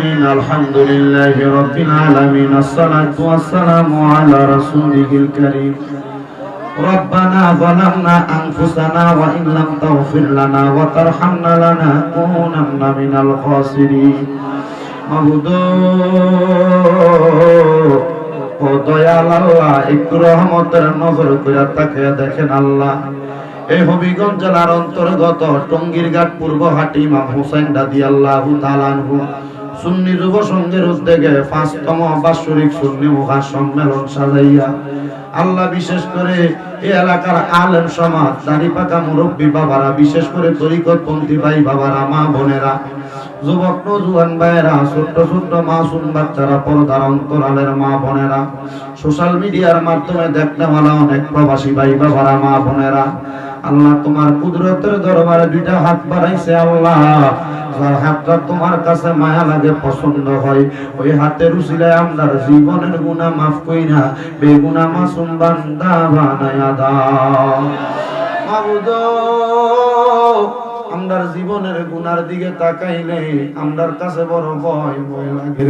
العالمين الحمد لله رب العالمين الصلاة والسلام على رسوله الكريم ربنا ظلمنا أنفسنا وإن لم تغفر لنا وترحمنا لنكونن من الخاسرين মাবুদ ও দয়াল আল্লাহ একটু রহমতের নজর করে তাকে দেখেন আল্লাহ এই হবিগঞ্জ জেলার অন্তর্গত টঙ্গির ঘাট পূর্ব হাটি ইমাম হুসাইন দাদি আল্লাহ তালানহু সুন্নি যুব সংঘের উদ্যোগে পাঁচতম বাৎসরিক সুন্নি মুখা সম্মেলন সাজাইয়া আল্লাহ বিশেষ করে এই এলাকার আলেম সমাজ দাড়ি পাকা মুরব্বী বাবারা, বিশেষ করে তরিকতপন্থী ভাই বাবারা, মা বোনেরা, যুবক নজুয়ান ভাইয়েরা, ছোট্ট ছোট্ট মাসুম বাচ্চারা, পর্দার অন্তরালের মা বোনেরা, সোশ্যাল মিডিয়ার মাধ্যমে দেখতে ভালো অনেক প্রবাসী ভাই বাবারা, মা বোনেরা আল্লাহ তোমার কুদরতের দরবারে দুইটা হাত বাড়াইছে আল্লাহ। যার হাতটা তোমার কাছে মায়া লাগে, পছন্দ হয়, ওই জীবনের গুনাহ মাফ কইরা বেগুনা মাসুম বান্দা বানায়া দাও আমরার জীবনের গুনার দিকে তাকাইলে আমরার কাছে বড় ভয় ভয় লাগে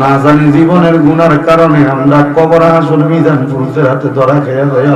না জানি জীবনের গুনার কারণে আমরা কবর আসল মিজান পুরুষের হাতে ধরা খেয়ে যাই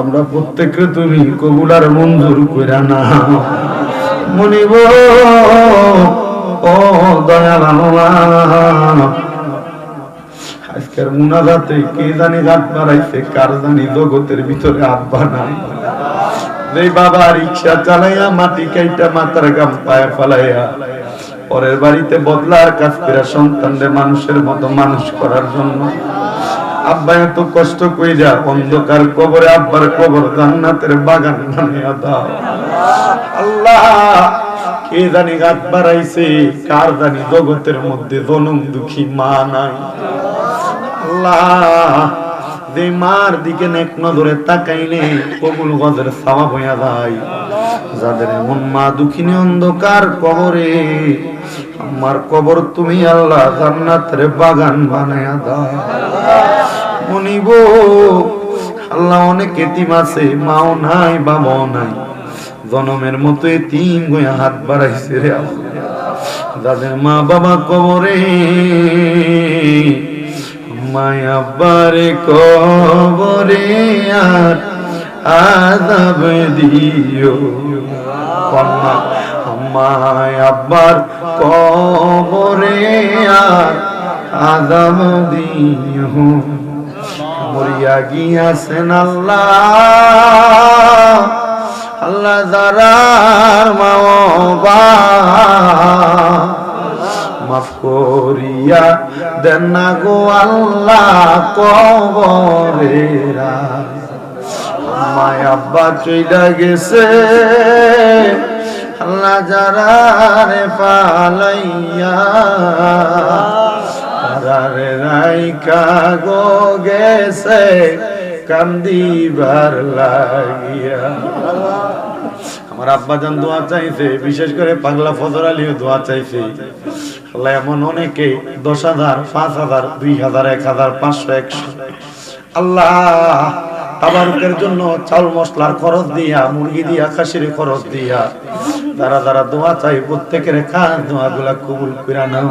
আমরা প্রত্যেককে তুমি কবুলার মঞ্জুর না মনিব, ও দয়াল আজকের মুনাজাতে কে জানি রাত বাড়াইছে, কার জানি জগতের ভিতরে আব্বা নাই যে বাবা রিক্সা চালাইয়া মাটি কাইটা মাথার গাম পায়ে ফালাইয়া পরের বাড়িতে বদলার কাজ করে সন্তানদের মানুষের মতো মানুষ করার জন্য। আব্বা এত কষ্ট কইরা অন্ধকার কবরে আব্বার কবর জান্নাতের বাগান বানিয়ে দাও। আল্লাহ, কে জানি গাছ বাড়াইছে, কার জানি জগতের মধ্যে জনম দুঃখী মা নাই। আল্লাহ, যে মার দিকে নেক নজরে তাকাইলে কবুল গজের সাওয়া হইয়া যায়। যাদের এমন মা দুঃখিনী অন্ধকার কবরে আমার কবর তুমি আল্লাহ জান্নাতের বাগান বানায়া দাও। মনিব আল্লাহ অনেক এতিম আছে, মাও নাই, বাবাও নাই। জনমের মতো এতিম গয়া হাত বাড়াইছে রে। যাদের মা বাবা কবরে মায়াবারে কবরে, আর আজাব দিও কন্যা আমায় আব্বার কবরে আর আজাব দিও মরিয়া গিয়াছেন আল্লাহ। আল্লাহ দারার মাওবা মাফ করিয়া দেন না গো আল্লাহ কবরেরা মায় আব্বা চইলা গেছে। যারা পালাইয়া তারারে রাইকা গো গেছে কান্দিবার লাগিয়া আমার আব্বা জান দোয়া চাইছে, বিশেষ করে পাগলা ফজর আলীও দোয়া চাইছে। আল্লাহ এমন অনেকে দশ হাজার, পাঁচ হাজার, দুই হাজার, এক হাজার, পাঁচশো, একশো। আল্লাহ তাবারুকের জন্য চাল মশলার খরচ দিয়া, মুরগি দিয়া, খাসির খরচ দিয়া। যারা যারা দোয়া চাই, প্রত্যেকের খান দোয়া গুলা কবুল করে নাও।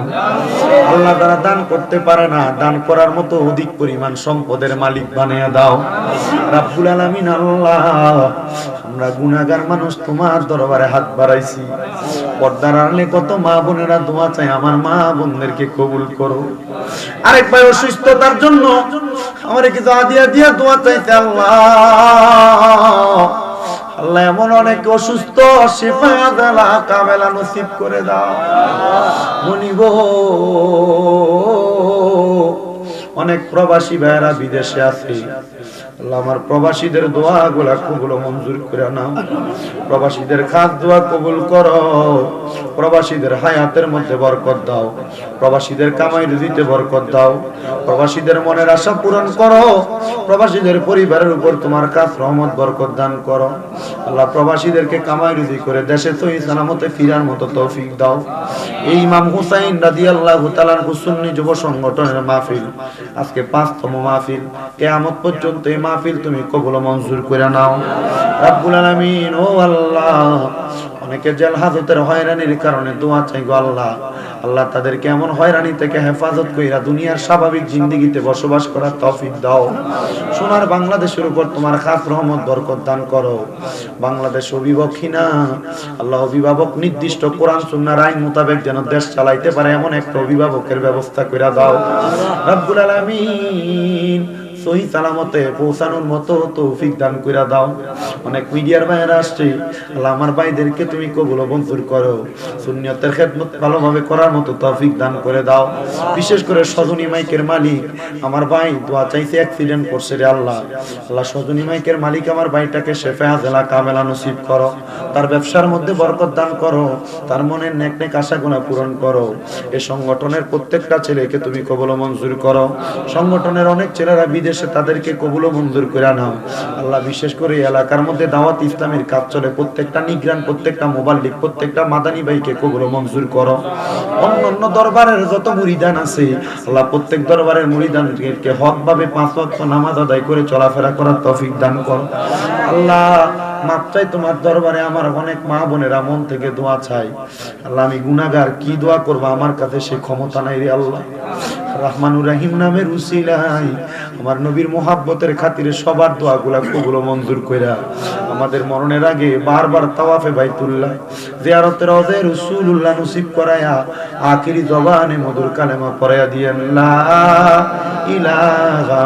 আল্লাহ যারা দান করতে পারে না, দান করার মতো অধিক পরিমাণ সম্পদের মালিক বানিয়ে দাও। রাব্বুল আলামিন আল্লাহ, আমরা গুনাহগার মানুষ তোমার দরবারে হাত বাড়াইছি। পর্দার আড়ালে কত মা বোনেরা দোয়া চাই আমার মা বোনদেরকে কবুল করো। আরেক ভাই অসুস্থতার জন্য আমার কিছু আদিয়া দিয়া দোয়া চাইতে আল্লাহ? আল্লাহ। এমন অনেক অসুস্থ দেলা কামেলা নসিব করে দাও। মনিব অনেক প্রবাসী ভাইরা বিদেশে আছে। আমার প্রবাসীদের দোয়া গুলা কবুল মঞ্জুর করে নাও। প্রবাসীদের খাস দোয়া কবুল করো। প্রবাসীদের হায়াতের মধ্যে বরকত দাও। প্রবাসীদের কামাই রুজিতে বরকত দাও। প্রবাসীদের মনের আশা পূরণ করো। প্রবাসীদের পরিবারের উপর তোমার কাজ রহমত, বরকত দান করো। আল্লাহ প্রবাসীদেরকে কামাই রুজি করে দেশে সহি সালামতে ফিরার মতো তৌফিক দাও। এই ইমাম হুসাইন রাদিয়াল্লাহু তাআলার হুসুন্নি যুব সংগঠনের মাহফিল। আজকে পাঁচতম মাহফিল। কিয়ামত পর্যন্ত এই মাহফিল তুমি কবুল মঞ্জুর করে নাও। রাব্বুল আলামিন, ও আল্লাহ। অনেকে জেল হাজতের হয়রানির কারণে দোয়া চাই গো আল্লাহ। আল্লাহ তাদেরকে এমন হয়রানি থেকে হেফাজত কইরা দুনিয়ার স্বাভাবিক জিন্দিগিতে বসবাস করার তৌফিক দাও। সোনার বাংলাদেশের উপর তোমার খাস রহমত, বরকত দান করো। বাংলাদেশ অভিভাবকী না আল্লাহ অভিভাবক নির্দিষ্ট কোরআন, সুন্নার আইন মোতাবেক যেন দেশ চালাইতে পারে এমন একটা অভিভাবকের ব্যবস্থা কইরা দাও। রব্বুল আলামিন সহি সালামতে পৌঁছানোর মতো তৌফিক দান কইরা দাও। অনেক মিডিয়ার ভাইয়েরা আসছে আমার ভাইদেরকে তুমি কবুল মঞ্জুর করো। সুন্নিয়তের খেদমত ভালোভাবে করার মতো তৌফিক দান করে দাও। বিশেষ করে সজনী মাইকের মালিক, আমার ভাই দোয়া চাইছে অ্যাক্সিডেন্ট করছে রে আল্লাহ। আল্লাহ সজনী মাইকের মালিক আমার ভাইটাকে শেফে হাজেলা কামেলা নসিব করো। তার ব্যবসার মধ্যে বরকত দান করো। তার মনের নেক নেক আশাগুনা পূরণ করো। এই সংগঠনের প্রত্যেকটা ছেলেকে তুমি কবল মঞ্জুর করো। সংগঠনের অনেক ছেলেরা বিদেশে তাদেরকে কবুল মঞ্জুর করে নাও আল্লাহ বিশেষ করে এলাকার মধ্যে দাওয়াত ইসলামের কাজ চলে। প্রত্যেকটা নিগ্রান, প্রত্যেকটা মোবাইল প্রত্যেকটা মাদানী ভাইকে কবুল মঞ্জুর করো। অন্য অন্য দরবারের যত মুড়িদান আছে, আল্লাহ প্রত্যেক দরবারের মুড়িদানকে হক ভাবে পাঁচ ওয়াক্ত নামাজ আদায় করে চলাফেরা করার তফিক দান করো। আল্লাহ মাত্রাই তোমার দরবারে আমার অনেক মা বোনেরা মন থেকে দোয়া চাই। আল্লাহ, আমি গুনাহগার, কি দোয়া করব আমার কাছে সে ক্ষমতা নাই রে আল্লাহ। রহমানুর রাহিম নামের উসিলাই আমার নবীর মোহাব্বতের খাতিরে সবার দোয়াগুলা কবুল ও মঞ্জুর কইরা, আমাদের মরণের আগে বারবার তাওয়াফে বাইতুল্লাহ, জিয়ারতের অজে রাসূলুল্লাহ নসিব করায়া, আখিরি জবানে মধুর কালেমা পড়ায়া দিয়েন, লা ইলাহা